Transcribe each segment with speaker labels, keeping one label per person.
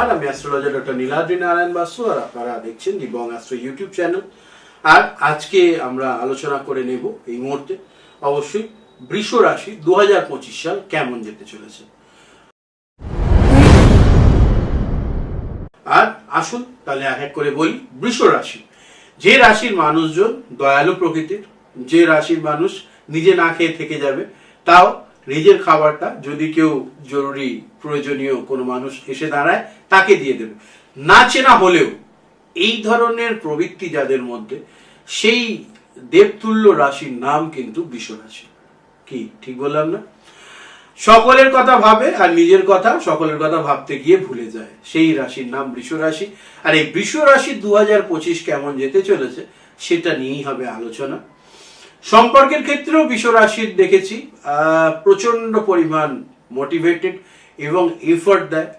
Speaker 1: আর আমি astrologer doctor Niladri Narayan Basu আর আপনারা দেখছেন দিবং অ্যাস্ট্রো ইউটিউব চ্যানেল আর আজকে আমরা আলোচনা করে নেব এই মুহূর্তে। অবশ্যই বৃষ রাশি দু সাল কেমন যেতে চলেছে। আর আসুন তাহলে এক এক করে বলি বৃষ রাশি। যে রাশির মানুষজন দয়ালু প্রকৃতির, যে রাশির মানুষ নিজে না খেয়ে থেকে যাবে, তাও নিজের খাবারটা যদি কেউ জরুরি, প্রয়োজনীয় কোনো মানুষ এসে দাঁড়ায়, তাকে দিয়ে দেবে। না চেনা হলেও এই ধরনের প্রবৃত্তি যাদের মধ্যে, সেই দেবতুল্য রাশির নাম কিন্তু বৃষ রাশি। কি, ঠিক বললাম না? সকলের কথা ভাবে আর নিজের কথা সকলের কথা ভাবতে গিয়ে ভুলে যায়। সেই রাশির নাম বৃষ রাশি। আর এই বৃষ রাশি দু হাজার পঁচিশ কেমন যেতে চলেছে, সেটা নিয়েই হবে আলোচনা। সম্পর্কের ক্ষেত্রেও বৃষ রাশির দেখেছি প্রচণ্ড পরিমাণ মোটিভেটেড এবং এফর্ট দেয়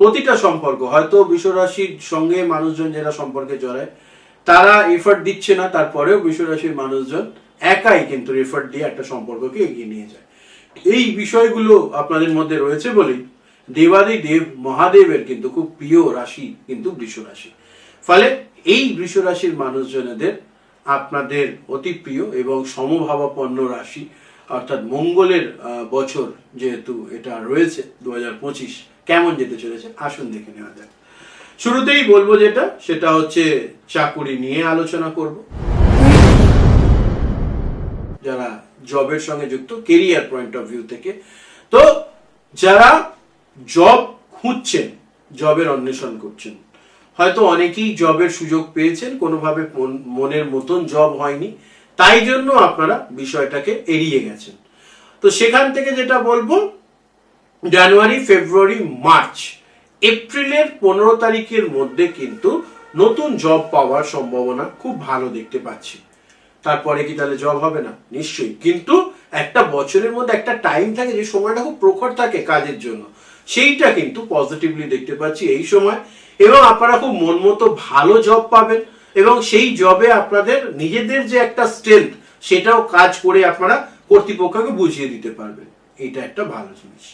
Speaker 1: প্রতিটা সম্পর্ক। হয়তো বৃষ রাশির সঙ্গে মানুষজন যারা সম্পর্কে জড়ায়, তারা এফর্ট দিচ্ছে না, তারপরেও বৃষ রাশির মানুষজন একাই কিন্তু এফর্ট দিয়ে একটা সম্পর্ককে এগিয়ে নিয়ে যায়। এই বিষয়গুলো আপনাদের মধ্যে রয়েছে বলেই দেবাদি দেব মহাদেবের কিন্তু খুব প্রিয় রাশি কিন্তু বৃষ রাশি ফলে এই বৃষ রাশির মানুষজনেদের আপনাদের অতি প্রিয় এবং সমভাবাপন্ন রাশি, অর্থাৎ মঙ্গলের বছর যেহেতু এটা রয়েছে দু হাজার পঁচিশ, কেমন যেতে চলেছে? আসুন দেখে নেওয়া যাক। শুরুতেই বলব যেটা, সেটা হচ্ছে চাকুরি নিয়ে আলোচনা করব। যারা জবের সঙ্গে যুক্ত কেরিয়ার পয়েন্ট অফ ভিউ থেকে। তো যারা জব খুঁজছেন, জবের অন্বেষণ করছেন হয়তো অনেকেই জবের সুযোগ পেয়েছেন, কোনোভাবে মনের মতন জব হয়নি। তাই জন্য আপনারা বিষয়টাকে এড়িয়ে গেছেন। তো সেখান থেকে যেটা বলব, জানুয়ারি, ফেব্রুয়ারি, মার্চ, এপ্রিলের পনেরো তারিখের মধ্যে কিন্তু নতুন জব পাওয়ার সম্ভাবনা খুব ভালো দেখতে পাচ্ছি। তারপরে কি তাহলে জব হবে না? নিশ্চয়ই। কিন্তু একটা বছরের মধ্যে একটা টাইম থাকে যে সময়টা খুব প্রখর থাকে কাজের জন্য। সেইটা কিন্তু পজিটিভলি দেখতে পাচ্ছি এই সময়। এবং আপনারা খুব মন মতো ভালো জব পাবেন। এবং সেই জবে আপনাদের নিজেদের যে একটা স্ট্রেংথ সেটাও কাজ করে আপনারা কর্তৃপক্ষকে বুঝিয়ে দিতে পারবেন। এটা একটা ভালো জিনিস।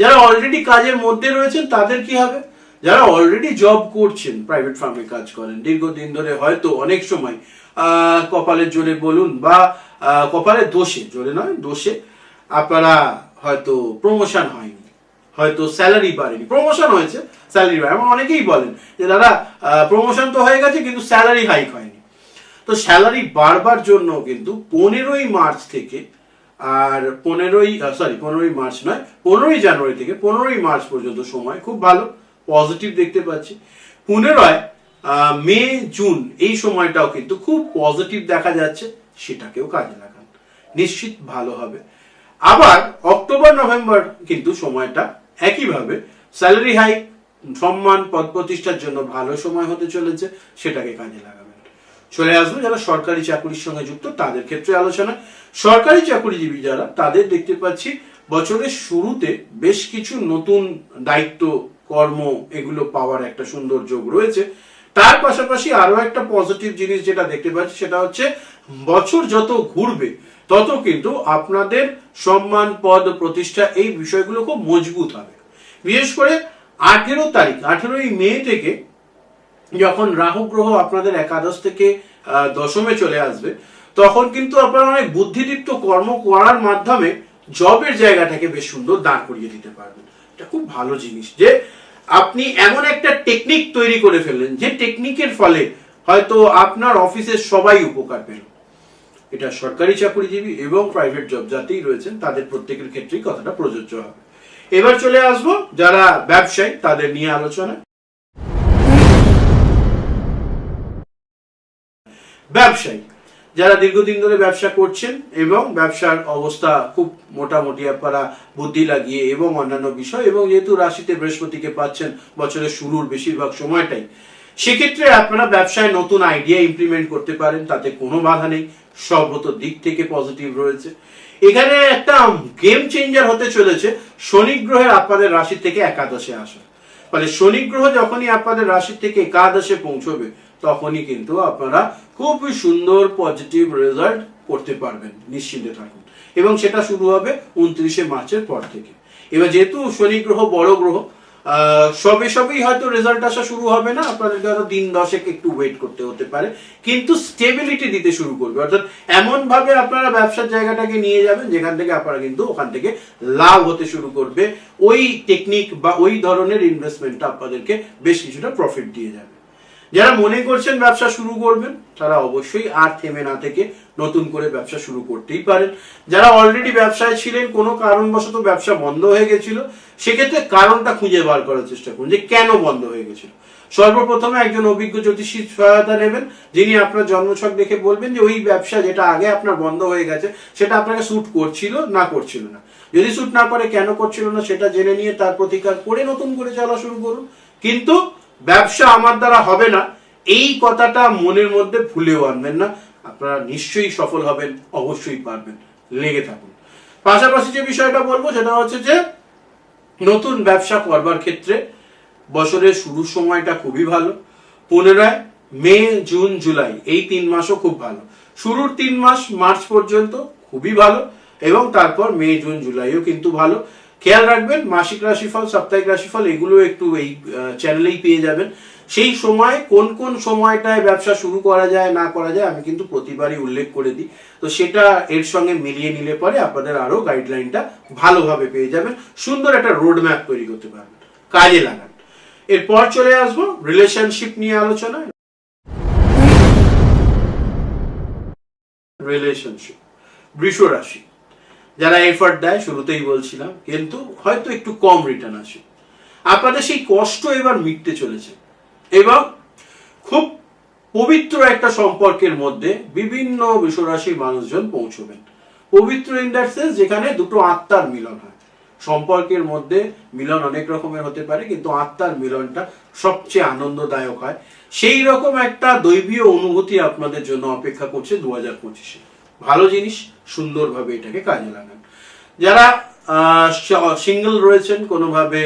Speaker 1: যারা অলরেডি কাজের মধ্যে রয়েছেন, তাদের কি হবে? যারা অলরেডি জব করছেন প্রাইভেট ফার্মে কাজ করেন, দীর্ঘদিন ধরে হয়তো অনেক সময় কপালের জোরে বলুন বা কপালের দোষে, জোরে নয়, দোষে আপনারা হয়তো প্রমোশন হয়নি। হয়তো স্যালারি বাড়েনি। প্রমোশন হয়েছে স্যালারি বাড়ে। এমন অনেকেই বলেন যে, দাদা প্রমোশন তো হয়ে গেছে, কিন্তু স্যালারি হাইক হয়নি। তো স্যালারি বাড়বার জন্য কিন্তু পনেরোই মার্চ থেকে আর পনেরোই সরি পনেরোই মার্চ নয়, পনেরোই জানুয়ারি থেকে পনেরোই মার্চ পর্যন্ত সময় খুব ভালো পজিটিভ দেখতে পাচ্ছি। পুনরায় মে, জুন এই সময়টাও কিন্তু খুব পজিটিভ দেখা যাচ্ছে, সেটাকেও কাজে লাগান। নিশ্চিত ভালো হবে। আবার অক্টোবর, নভেম্বর কিন্তু সময়টা একইভাবে স্যালারি হাইক সম্মান, পদ প্রতিষ্ঠার জন্য ভালো সময় হতে চলেছে, সেটাকে কাজে লাগাবেন। চলে আসব যারা সরকারি চাকুরির সঙ্গে যুক্ত, তাদের ক্ষেত্রে আলোচনা। সরকারি চাকুরিজীবী যারা, তাদের দেখতে পাচ্ছি বছরের শুরুতে বেশ কিছু নতুন দায়িত্ব, কর্ম এগুলো পাওয়ার একটা সুন্দর যোগ রয়েছে। তার পাশাপাশি আরও একটা পজিটিভ জিনিস যেটা দেখতে পাচ্ছি, সেটা হচ্ছে বছর যত ঘুরবে তত কিন্তু আপনাদের সম্মান, পদ, প্রতিষ্ঠা এই বিষয়গুলো খুব মজবুত হবে। বিশেষ করে আঠেরো তারিখ, আঠেরোই মে থেকে যখন রাহু গ্রহ আপনাদের একাদশ থেকে দশমে চলে আসবে, তখন কিন্তু আপনারা অনেক বুদ্ধিদীপ্ত কর্ম করার মাধ্যমে জবের জায়গাটাকে বেশ সুন্দর দাঁড় করিয়ে দিতে পারবেন। এটা খুব ভালো জিনিস যে আপনি এমন একটা টেকনিক তৈরি করে ফেললেন, যে টেকনিকের ফলে হয়তো আপনার অফিসের সবাই উপকার পেল। এটা সরকারি চাকরিজীবী এবং প্রাইভেট জব যাতেই রয়েছেন, তাদের প্রত্যেকের ক্ষেত্রেই কথাটা প্রযোজ্য হবে। এবার চলে আসব যারা ব্যবসায়ী, তাদের নিয়ে আলোচনা। ব্যবসায়ী, যারা দীর্ঘদিন ধরে ব্যবসা করছেন এবং ব্যবসার অবস্থা খুব মোটামুটি আপনারা বুদ্ধি লাগিয়ে এবং অন্যান্য বিষয় এবং যেহেতু রাশিতে বৃহস্পতিকে পাচ্ছেন বছরের শুরুর বেশিরভাগ সময়টাই সেক্ষেত্রে আপনারা ব্যবসায় নতুন আইডিয়া ইমপ্লিমেন্ট করতে পারেন, তাতে কোনো বাধা নেই। সর্বত দিক থেকে পজিটিভ রয়েছে। এখানে একটা গেম চেঞ্জার হতে চলেছে। শনি গ্রহের আপনাদের রাশি থেকে একাদশে আসা। ফলে শনি গ্রহ যখনই আপনাদের রাশি থেকে একাদশে পৌঁছবে, তখনই কিন্তু আপনারা খুবই সুন্দর পজিটিভ রেজাল্ট করতে পারবেন। নিশ্চিন্তে থাকুন। এবং সেটা শুরু হবে উনত্রিশে মার্চের পর থেকে। এবার যেহেতু শনি গ্রহ বড় গ্রহ সবে সবেই হয়তো রেজাল্ট আসা শুরু হবে না। আপনাদেরকে হয়তো দিন দশেক একটু ওয়েট করতে হতে পারে। কিন্তু স্টেবিলিটি দিতে শুরু করবে। অর্থাৎ এমন ভাবে আপনারা ব্যবসার জায়গাটাকে নিয়ে যাবেন, যেখান থেকে আপনারা কিন্তু ওখান থেকে লাভ হতে শুরু করবে। ওই টেকনিক বা ওই ধরনের ইনভেস্টমেন্টটা আপনাদেরকে বেশ কিছুটা প্রফিট দিয়ে যাবে। যারা মনে করছেন ব্যবসা শুরু করবেন, তারা অবশ্যই আর থেমে না থেকে নতুন করে ব্যবসা শুরু করতেই পারেন। যারা অলরেডি ব্যবসায় ছিলেন, কোনো কারণবশত ব্যবসা বন্ধ হয়ে গেছিল, সেক্ষেত্রে কারণটা খুঁজে বার করার চেষ্টা করুন যে কেন বন্ধ হয়ে গেছিল। সর্বপ্রথমে একজন অভিজ্ঞ জ্যোতিষীর সহায়তা নেবেন, যিনি আপনার জন্মছক দেখে বলবেন যে ওই ব্যবসা যেটা আগে আপনার বন্ধ হয়ে গেছে, সেটা আপনাকে স্যুট করছিল, না করছিল না। যদি স্যুট না করে কেন করছিল না, সেটা জেনে নিয়ে তার প্রতিকার করে নতুন করে চলা শুরু করুন। কিন্তু ব্যবসা আমার দ্বারা হবে না, এই কথাটা মনের মধ্যে ভুলেও আনবেন না। আপনারা নিশ্চয়ই সফল হবেন, অবশ্যই পারবেন। লেগে থাকুন। পাশাপাশি যে বিষয়টা বলব, সেটা হচ্ছে যে নতুন ব্যবসা করবার ক্ষেত্রে বছরের শুরুর সময়টা খুবই ভালো। পুনরায় মে, জুন, জুলাই, এই তিন মাসও খুব ভালো। শুরুর তিন মাস মার্চ পর্যন্ত খুবই ভালো এবং তারপর মে, জুন, জুলাইও কিন্তু ভালো। খেয়াল রাখবেন, মাসিক রাশিফল, সাপ্তাহিক রাশিফল, এগুলো একটু এই চ্যানেলেই পেয়ে যাবেন। সেই সময় কোন কোন সময়টায় ব্যবসা শুরু করা যায়, না করা যায়, আমি কিন্তু প্রতিবারই উল্লেখ করে দিই। তো সেটা এর সঙ্গে মিলিয়ে নিলে পরে আপনাদের আরও গাইডলাইনটা ভালোভাবে পেয়ে যাবেন। সুন্দর একটা রোড ম্যাপ তৈরি করতে পারবেন। কাজে লাগান। এরপর চলে আসব রিলেশনশিপ নিয়ে আলোচনা রিলেশনশিপ বৃষ রাশি। যারা এফার্ট দেয়, শুরুতেই বলছিলাম, কিন্তু হয়তো একটু কম রিটার্ন আসে। আপনাদের সেই কষ্ট এবার মিটতে চলেছে। এবং খুব পবিত্র একটা সম্পর্কের মধ্যে বিভিন্ন বিশ্বরাশির মানুষজন পৌঁছবেন। পবিত্র ইন যেখানে দুটো আত্মার মিলন হয়। সম্পর্কের মধ্যে মিলন অনেক রকমের হতে পারে, কিন্তু আত্মার মিলনটা সবচেয়ে আনন্দদায়ক হয়। সেই রকম একটা দৈবীয় অনুভূতি আপনাদের জন্য অপেক্ষা করছে দু হাজার পঁচিশে। ভালো জিনিস, সুন্দরভাবে এটাকে কাজে লাগান। যারা সিঙ্গেল রয়েছেন, কোনোভাবে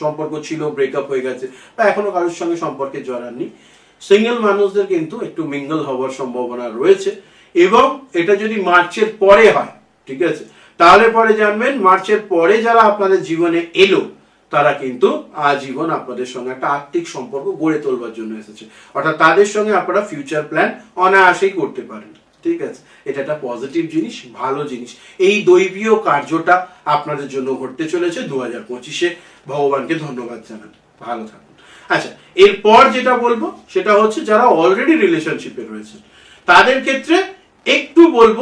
Speaker 1: সম্পর্ক ছিল ব্রেকআপ হয়ে গেছে, বা এখনও কারোর সঙ্গে সম্পর্কে জড়াননি সিঙ্গেল মানুষদের কিন্তু একটু মিঙ্গল হওয়ার সম্ভাবনা রয়েছে, এবং এটা যদি মার্চের পরে হয়, ঠিক আছে? তাহলে পরে জানবেন, মার্চের পরে যারা আপনাদের জীবনে এলো, তারা কিন্তু আজীবন আপনাদের সঙ্গে একটা আর্থিক সম্পর্ক গড়ে তোলবার জন্য এসেছে। অর্থাৎ তাদের সঙ্গে আপনারা ফিউচার প্ল্যান অনায়াসেই করতে পারেন। ঠিক আছে? এটা একটা পজিটিভ জিনিস, ভালো জিনিস। এই দৈবীয় কার্যটা আপনাদের জন্য ঘটতে চলেছে দু হাজার পঁচিশে। ভগবানকে ধন্যবাদ জানান। ভালো থাকুন। আচ্ছা এরপর যেটা বলব, সেটা হচ্ছে যারা অলরেডি রিলেশনশিপে রয়েছে, তাদের ক্ষেত্রে একটু বলব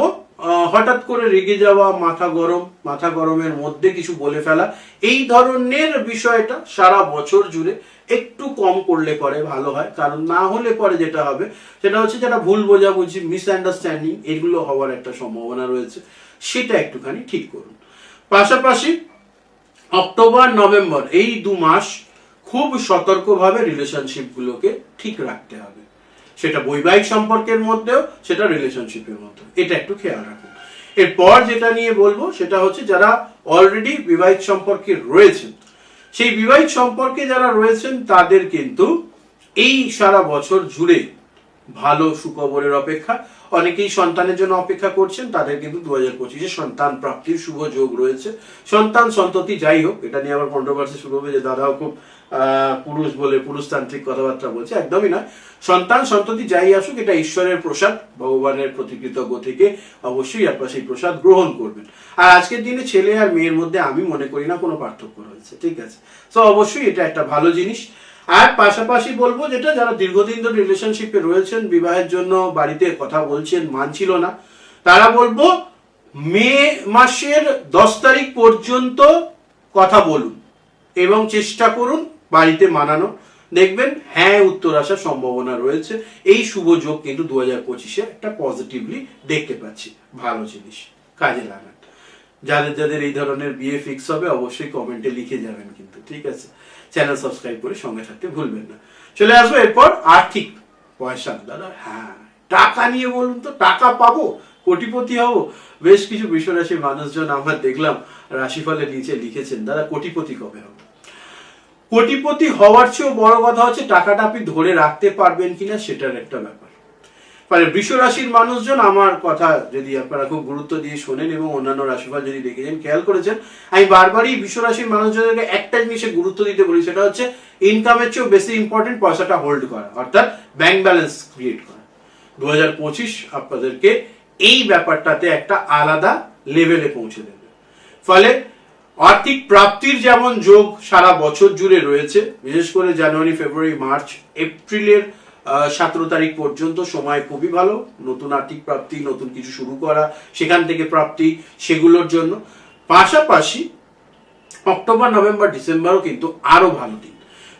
Speaker 1: হঠাৎ করে রেগে যাওয়া, মাথা গরম, মাথা গরমের মধ্যে কিছু বলে ফেলা, এই ধরনের বিষয়টা সারা বছর জুড়ে একটু কম করলে পরে ভালো হয়, কারণ না হলে পরে যেটা হবে, সেটা হচ্ছে যেটা ভুল বোঝাবুঝি মিসআন্ডারস্ট্যান্ডিং এগুলো হওয়ার একটা সম্ভাবনা রয়েছে। সেটা একটুখানি ঠিক করুন। পাশাপাশি অক্টোবর, নভেম্বর, এই দু মাস খুব সতর্কভাবে রিলেশনশিপ গুলোকে ঠিক রাখতে হবে। সেটা বৈবাহিক সম্পর্কের মধ্যেও, সেটা রিলেশনশিপের মধ্যে এটা একটু খেয়াল রাখুন। এরপর যেটা নিয়ে বলব, সেটা হচ্ছে যারা অলরেডি বিবাহিত সম্পর্কে রয়েছেন সেই বিবাহিত সম্পর্কে যারা রয়েছেন তাদের কিন্তু এই সারা বছর জুড়ে ভালো সুখবরের অপেক্ষা। অনেকেই সন্তানের জন্য অপেক্ষা করছেন, তাদের কিন্তু দু হাজার পঁচিশে সন্তান প্রাপ্তির শুভ যোগ রয়েছে। সন্তান সন্ততি যাই হোক, এটা নিয়ে আবার কন্ট্রোভার্সি শুরু হবে যে দাদাও খুব পুরুষ বলে পুরুষতান্ত্রিক কথাবার্তা বলছে, একদমই নয়। সন্তান সন্ততি যাই আসুক, এটা ঈশ্বরের প্রসাদ, ভগবানের প্রতি কৃতজ্ঞ থেকে অবশ্যই আপনারা সেই প্রসাদ গ্রহণ করবেন। আর আজকের দিনে ছেলে আর মেয়ের মধ্যে আমি মনে করি না কোনো পার্থক্য রয়েছে, ঠিক আছে? তো অবশ্যই এটা একটা ভালো জিনিস। আর পাশাপাশি বলব যেটা, যারা দীর্ঘদিন ধরে রিলেশনশিপে রয়েছেন, বিবাহের জন্য বাড়িতে কথা বলছেন, মানছিল না, তারা বলব মে মাসের দশ তারিখ পর্যন্ত কথা বলুন এবং চেষ্টা করুন বাড়িতে মানানো। দেখবেন হ্যাঁ উত্তর আসার সম্ভাবনা রয়েছে। এই শুভ যোগ কিন্তু দু হাজার পঁচিশে একটা পজিটিভলি দেখতে পাচ্ছি। ভালো জিনিস, কাজে লাগান। যাদের যাদের এই ধরনের বিয়ে ফিক্স হবে, অবশ্যই কমেন্টে লিখে যাবেন কিন্তু, ঠিক আছে? চ্যানেল সাবস্ক্রাইব করে সঙ্গে থাকতে ভুলবেন না। চলে আসব এরপর আর্থিক পয়সা। দাদা হ্যাঁ টাকা নিয়ে বলুন তো, টাকা পাবো, কোটিপতি হব। বেশ কিছু বিশ্বরাশির মানুষজন আমরা দেখলাম, রাশিফলের নিচে লিখেছেন, দাদা, কোটিপতি কবে হবে? কোটিপতি হওয়ার চেয়েও বড় কথা হচ্ছে, টাকাটা আপনি ধরে রাখতে পারবেন কিনা, সেটার একটা ব্যাপার। মানে বৃষ রাশির মানুষজন আমার কথা যদি আপনারা খুব গুরুত্ব দিয়ে শোনেন এবং অন্যান্য রাশিফল যদি দেখেছেন খেয়াল করেছেন, আমি বারবারই বৃষ রাশির মানুষজনকে একটা জিনিসে গুরুত্ব দিতে বলি, সেটা হচ্ছে ইনকামের চেয়েও বেশি ইম্পর্টেন্ট পয়সাটা হোল্ড করা, অর্থাৎ ব্যাংক ব্যালেন্স ক্রিয়েট করা। দু হাজার পঁচিশ আপনাদেরকে এই ব্যাপারটাতে একটা আলাদা লেভেলে পৌঁছে দেবে। ফলে আর্থিক প্রাপ্তির যেমন যোগ সারা বছর জুড়ে রয়েছে, বিশেষ করে জানুয়ারি, ফেব্রুয়ারি, মার্চ, এপ্রিলের সতেরো তারিখ পর্যন্ত সময় খুবই ভালো। নতুন আর্থিক প্রাপ্তি, নতুন কিছু শুরু করা, সেখান থেকে প্রাপ্তি, সেগুলোর জন্য। পাশাপাশি অক্টোবর, নভেম্বর, ডিসেম্বরও কিন্তু আরও ভালো দিন।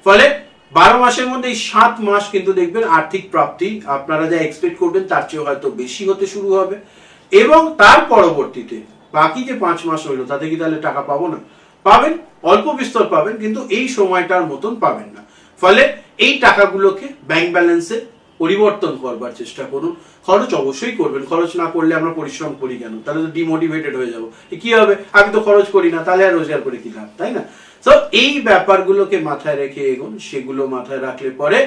Speaker 1: ফলে বারো মাসের মধ্যে এই সাত মাস কিন্তু দেখবেন আর্থিক প্রাপ্তি, আপনারা যা এক্সপেক্ট করবেন তার চেয়ে হয়তো বেশি হতে শুরু হবে। এবং তার পরবর্তীতে বাকি যে পাঁচ মাস হইল তাতে কি তাহলে টাকা পাবো না? পাবেন, অল্প বিস্তর পাবেন, কিন্তু এই সময়টার মতন পাবেন না। ফলে এই টাকাগুলোকে ব্যাংক ব্যালেন্সে পরিবর্তন করবার চেষ্টা করুন। খরচ অবশ্যই করবেন, খরচ না করলে আমরা পরিশ্রম করি কেন? তাহলে তো ডিমোটিভেটেড হয়ে যাব। কি হবে? আমি তো খরচ করি না, তাহলে আর রোজগার করে কি লাভ, তাই না? তো এই ব্যাপারগুলোকে মাথায় রেখে এগোন, সেগুলো মাথায় রাখলে পরে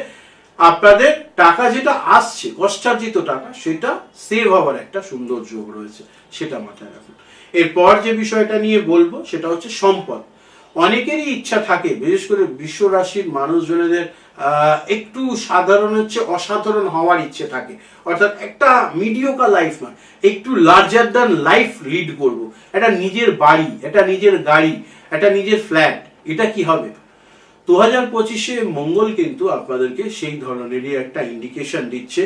Speaker 1: আপনাদের টাকা যেটা আসছে, কষ্টার্জিত টাকা, সেটা সেভ হওয়ার একটা সুন্দর যোগ রয়েছে, সেটা মাথায় রাখুন। এরপর যে বিষয়টা নিয়ে বলব, সেটা হচ্ছে সম্পদ। অনেকেরই ইচ্ছা থাকে, বিশেষ করে বিশ্ব রাশির মানুষজনেদের একটু সাধারণ হচ্ছে অসাধারণ হওয়ার ইচ্ছে থাকে। অর্থাৎ একটা মিডিওকা লাইফ নয়, একটু লার্জার দ্যান লাইফ লিড করব। একটা নিজের বাড়ি একটা নিজের গাড়ি একটা নিজের ফ্ল্যাট এটা কি হবে? দু হাজার পঁচিশে মঙ্গল কিন্তু আপনাদেরকে সেই ধরনেরই একটা ইন্ডিকেশন দিচ্ছে।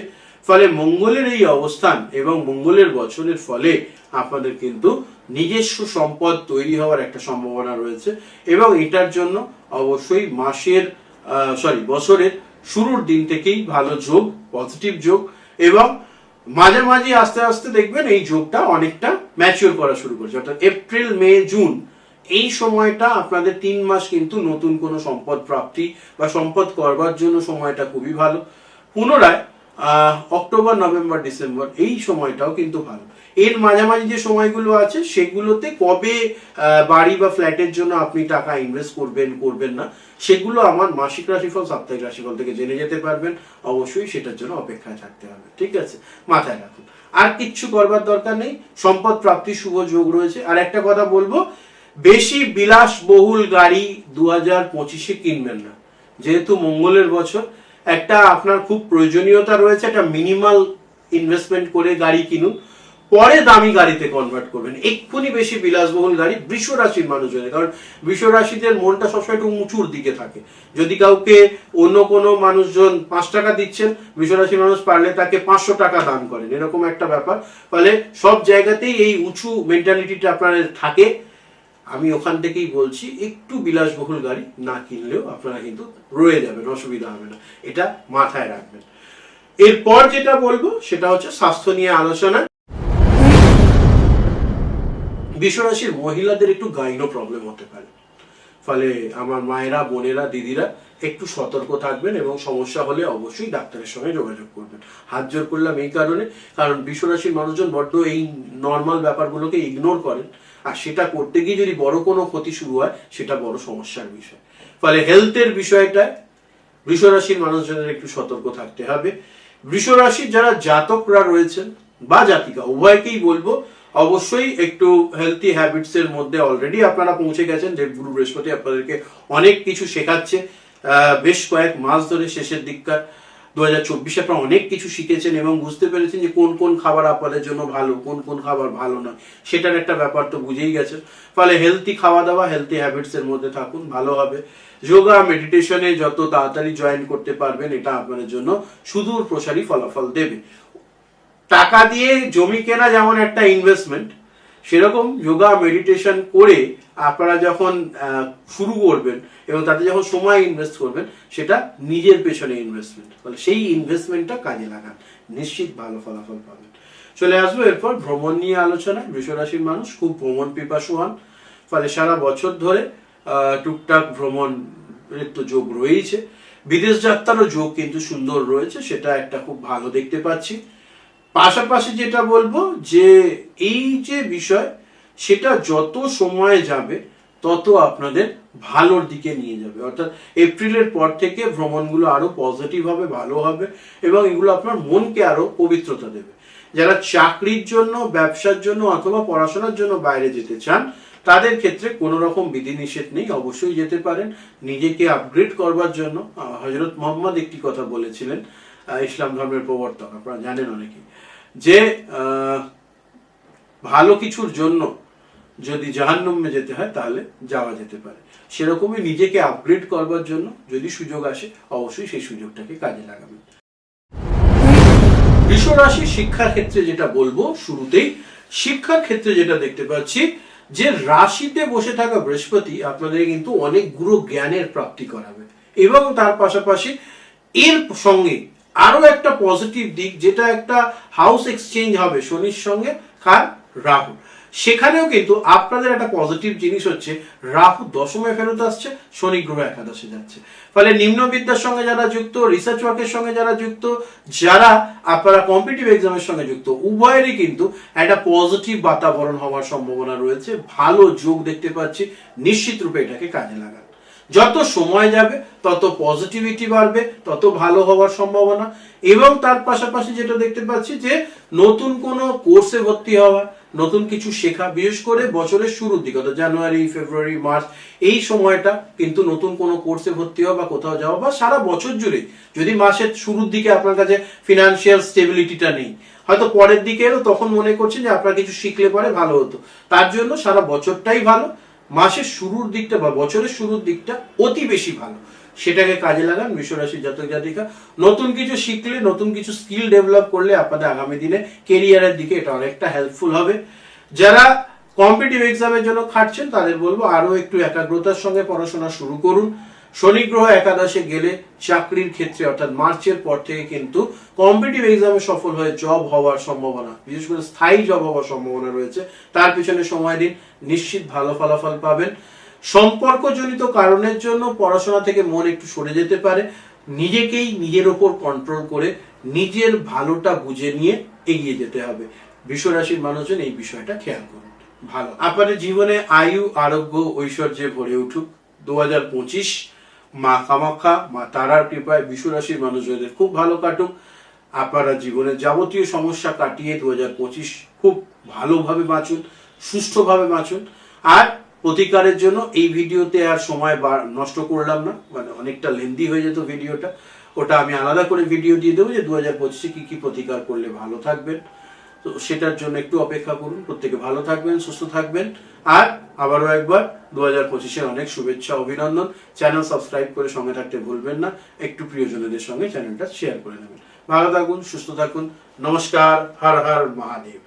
Speaker 1: ফলে মঙ্গলের এই অবস্থান এবং মঙ্গলের বছরের ফলে আপনাদের কিন্তু নিজস্ব সম্পদ তৈরি হওয়ার একটা সম্ভাবনা রয়েছে এবং এটার জন্য অবশ্যই মাসের সরি বছরের শুরুর দিন থেকেই ভালো যোগ পজিটিভ যোগ এবং মাঝামাঝি আস্তে আস্তে দেখবেন এই যোগটা অনেকটা ম্যাচিওর করা শুরু করছে। অর্থাৎ এপ্রিল মে জুন এই সময়টা আপনাদের তিন মাস কিন্তু নতুন কোনো সম্পদ প্রাপ্তি বা সম্পদ করবার জন্য সময়টা খুবই ভালো। পুনরায় অক্টোবর নভেম্বর ডিসেম্বর এই সময়টাও কিন্তু ভালো। এর মাঝামাঝি যে সময়গুলো আছে, সেগুলোতে কবে বাড়ি বা ফ্ল্যাটের জন্য আপনি টাকা ইনভেস্ট করবেন করবেন না, সেগুলো আমার মাসিক রাশিফল, সাপ্তাহিক রাশিফল থেকে জেনে যেতে পারবেন। অবশ্যই সেটার জন্য অপেক্ষায় থাকতে হবে, ঠিক আছে? মাথায় রাখুন। আর কিচ্ছু করবার দরকার নেই, সম্পদ প্রাপ্তির শুভ যোগ রয়েছে। আর একটা কথা বলব, বেশি বিলাসবহুল গাড়ি দু হাজার পঁচিশে কিনবেন না। যেহেতু মঙ্গলের বছর, একটা আপনার খুব প্রয়োজনীয়তা রয়েছে, একটা মিনিমাল ইনভেস্টমেন্ট করে গাড়ি কিনুন। পরে দামি গাড়িতে কনভার্ট করবেন। এক্ষুনি বেশি বিলাসবহুল গাড়ি বৃষ রাশির মানুষজনের কারণ বৃষ রাশিদের মনটা সবসময় একটু উঁচুর দিকে থাকে। যদি কাউকে অন্য কোনো মানুষজন পাঁচ টাকা দিচ্ছেন বৃষ রাশির মানুষ পারলে তাকে পাঁচশো টাকা দান করেন। এরকম একটা ব্যাপার। ফলে সব জায়গাতেই এই উঁচু মেন্টালিটিটা আপনাদের থাকে। আমি ওখান থেকেই বলছি, একটু বিলাসবহুল গাড়ি না কিনলেও আপনারা কিন্তু রয়ে যাবেন, অসুবিধা হবে না। এটা মাথায় রাখবেন। এরপর যেটা বলব, সেটা হচ্ছে স্বাস্থ্য নিয়ে আলোচনা। বিশ্বরাশির মহিলাদের একটু গাইনো প্রবলেম হতে পারে। ফলে আমার মায়েরা, বোনেরা, দিদিরা একটু সতর্ক থাকবেন এবং সমস্যা হলে অবশ্যই ডাক্তারের সঙ্গে যোগাযোগ করবেন। হাত জোর করলাম এই কারণে, কারণ বিশ্বরাশির মানুষজন বড্ড এই নর্মাল ব্যাপারগুলোকে ইগনোর করেন। আর সেটা করতে গিয়ে যদি বড় কোনো ক্ষতি শুরু হয়, সেটা বড় সমস্যার বিষয়। ফলে হেলথের বিষয়টায় বৃষরাশির মানুষজনের একটু সতর্ক থাকতে হবে। বৃষরাশির যারা জাতকরা রয়েছেন বা জাতিকা, উভয়কেই বলব অবশ্যই একটু হেলথি হ্যাবিটস এর মধ্যে অলরেডি আপনারা পৌঁছে গেছেন যে গুরু বৃহস্পতি আপনাদেরকে অনেক কিছু শেখাচ্ছে। বেশ কয়েক মাস ধরে শেষের দিককার। দু হাজার চব্বিশে আপনারা অনেক কিছু শিখেছেন এবং বুঝতে পেরেছেন যে কোন কোন খাবার আপনাদের জন্য ভালো, কোন কোন খাবার ভালো নয়। সেটার একটা ব্যাপার তো বুঝেই গেছেন। ফলে হেলদি খাওয়া দাওয়া হেলদি হ্যাবিটস এর মধ্যে থাকুন, ভালো হবে। যোগা মেডিটেশনে যত তাড়াতাড়ি জয়েন করতে পারবেন, এটা আপনাদের জন্য সুদূর প্রসারী ফলাফল দেবে। টাকা দিয়ে জমি কেনা যেমন একটা ইনভেস্টমেন্ট সেরকম যোগা মেডিটেশন করে আপনারা যখন শুরু করবেন এবং তাতে যখন সময় ইনভেস্ট করবেন, সেটা নিজের পেছনে ইনভেস্টমেন্ট ফলে সেই ইনভেস্টমেন্টটা কাজে লাগান। নিশ্চিত ভালো ফলাফল পাবেন। চলে আসব এরপর ভ্রমণ নিয়ে আলোচনায়। বৃষরাশির মানুষ খুব ভ্রমণ পিপাসু হন। ফলে সারা বছর ধরে টুকটাক ভ্রমণ তো যোগ রয়েছে। বিদেশ যাত্রারও যোগ কিন্তু সুন্দর রয়েছে, সেটা একটা খুব ভালো দেখতে পাচ্ছি। পাশাপাশি যেটা বলব যে এই যে বিষয়, সেটা যত সময় যাবে, তত আপনাদের ভালোর দিকে নিয়ে যাবে। অর্থাৎ এপ্রিলের পর থেকে ভ্রমণগুলো আরও পজিটিভ হবে, ভালো হবে এবং এগুলো আপনার মনকে আরও পবিত্রতা দেবে। যারা চাকরির জন্য, ব্যবসার জন্য অথবা পড়াশোনার জন্য বাইরে যেতে চান, তাদের ক্ষেত্রে কোনো রকম বিধিনিষেধ নেই। অবশ্যই যেতে পারেন। নিজেকে আপগ্রেড করবার জন্য হজরত মোহাম্মদ একটি কথা বলেছিলেন ইসলাম ধর্মের প্রবর্তক, আপনারা জানেন অনেকেই যে ভালো কিছুর জন্য যদি জাহান্নামে যেতে হয়, তাহলে যাওয়া যেতে পারে। সেরকমই নিজেকে আপগ্রেড করবার জন্য যদি সুযোগ আসে, অবশ্যই সেই সুযোগটাকে কাজে লাগাবেন। বৃষ রাশি শিক্ষার ক্ষেত্রে যেটা বলব শুরুতেই, শিক্ষার ক্ষেত্রে যেটা দেখতে পাচ্ছি, যে রাশিতে বসে থাকা বৃহস্পতি আপনাদের কিন্তু অনেক গুরু জ্ঞানের প্রাপ্তি করাবে। এবং তার পাশাপাশি এর সঙ্গে আরও একটা পজিটিভ দিক, যেটা একটা হাউস এক্সচেঞ্জ হবে শনির সঙ্গে, কার? রাহু সেখানেও কিন্তু আপনাদের একটা পজিটিভ জিনিস হচ্ছে, রাহু দশমে ফেরত আসছে, শনি গ্রহ একাদশে যাচ্ছে। ফলে নিম্নবিদ্যার সঙ্গে যারা যুক্ত রিসার্চ ওয়ার্কের সঙ্গে যারা যুক্ত, যারা আপনারা কম্পিটিভ এক্সামের সঙ্গে যুক্ত, উভয়েরই কিন্তু একটা পজিটিভ বাতাবরণ হওয়ার সম্ভাবনা রয়েছে। ভালো যোগ দেখতে পাচ্ছি, নিশ্চিত রূপে এটাকে কাজে লাগান যত সময় যাবে, তত পজিটিভিটি বাড়বে, তত ভালো হওয়ার সম্ভাবনা। এবং তার পাশাপাশি যেটা দেখতে পাচ্ছি যে, নতুন কোনো কোর্সে ভর্তি হওয়া, নতুন কিছু শেখা, বিশেষ করে বছরের শুরুর দিকে, অর্থাৎ জানুয়ারি, ফেব্রুয়ারি, মার্চ, এই সময়টা কিন্তু নতুন কোনো কোর্সে ভর্তি হওয়া বা কোথাও যাওয়া বা সারা বছর জুড়ে যদি মাসের শুরুর দিকে আপনার কাছে ফিনান্সিয়াল স্টেবিলিটিটা নেই, হয়তো পরের দিকে এলো তখন মনে করছেন যে আপনার কিছু শিখলে পরে ভালো হতো। তার জন্য সারা বছরটাই ভালো মাসের শুরুর দিকটা বা বছরের শুরুর দিকটা অতি বেশি ভালো। সেটাকে কাজে লাগান, মিশরাশির জাতক জাতিকা। নতুন কিছু শিখলে, নতুন কিছু স্কিল ডেভেলপ করলে আপনাদের আগামী দিনে কেরিয়ারের দিকে এটা অনেকটা হেল্পফুল হবে। যারা কম্পিটিভ এক্সামের জন্য খাটছেন, তাদের বলব আরও একটু একাগ্রতার সঙ্গে পড়াশোনা শুরু করুন। শনি গ্রহ একাদশে গেলে চাকরির ক্ষেত্রে, অর্থাৎ মার্চের পর থেকে কিন্তু কম্পিটিভ এক্সামে সফল হয়ে জব হওয়ার সম্ভাবনা, বিশেষ করে স্থায়ী জব হওয়ার সম্ভাবনা রয়েছে। তার পিছনে সময় দিন, নিশ্চিত ভালো ফলাফল পাবেন। সম্পর্কজনিত কারণের জন্য পড়াশোনা থেকে মন একটু সরে যেতে পারে। নিজেকেই নিজের ওপর কন্ট্রোল করে নিজের ভালোটা বুঝে নিয়ে এগিয়ে যেতে হবে। বিশ্বরাশির মানুষজন এই বিষয়টা খেয়াল করুন। ভালো। আপনাদের জীবনে আয়ু, আরোগ্য, ঐশ্বর্যে ভরে উঠুক। দু হাজার পঁচিশ মা কামাখ্যা, মা তারার কৃপায় বিশ্বরাশির মানুষজনদের খুব ভালো কাটুক। আপনারা জীবনের যাবতীয় সমস্যা কাটিয়ে দু হাজার পঁচিশ খুব ভালোভাবে বাঁচুন, সুষ্ঠুভাবে বাঁচুন। আর প্রতিকারের জন্য এই ভিডিওতে আর সময় নষ্ট করলাম না মানে অনেকটা লেন্দি হয়ে যেত ভিডিওটা। ওটা আমি আলাদা করে ভিডিও দিয়ে দেবো যে দু হাজার পঁচিশে কি কি প্রতিকার করলে ভালো থাকবেন। তো সেটার জন্য একটু অপেক্ষা করুন। প্রত্যেকে ভালো থাকবেন, সুস্থ থাকবেন। আর আবারও একবার দু হাজার অনেক শুভেচ্ছা, অভিনন্দন। চ্যানেল সাবস্ক্রাইব করে সঙ্গে থাকতে ভুলবেন না। একটু প্রিয়জনদের সঙ্গে চ্যানেলটা শেয়ার করে নেবেন। ভালো থাকুন, সুস্থ থাকুন। নমস্কার, হর হর মহাদেব।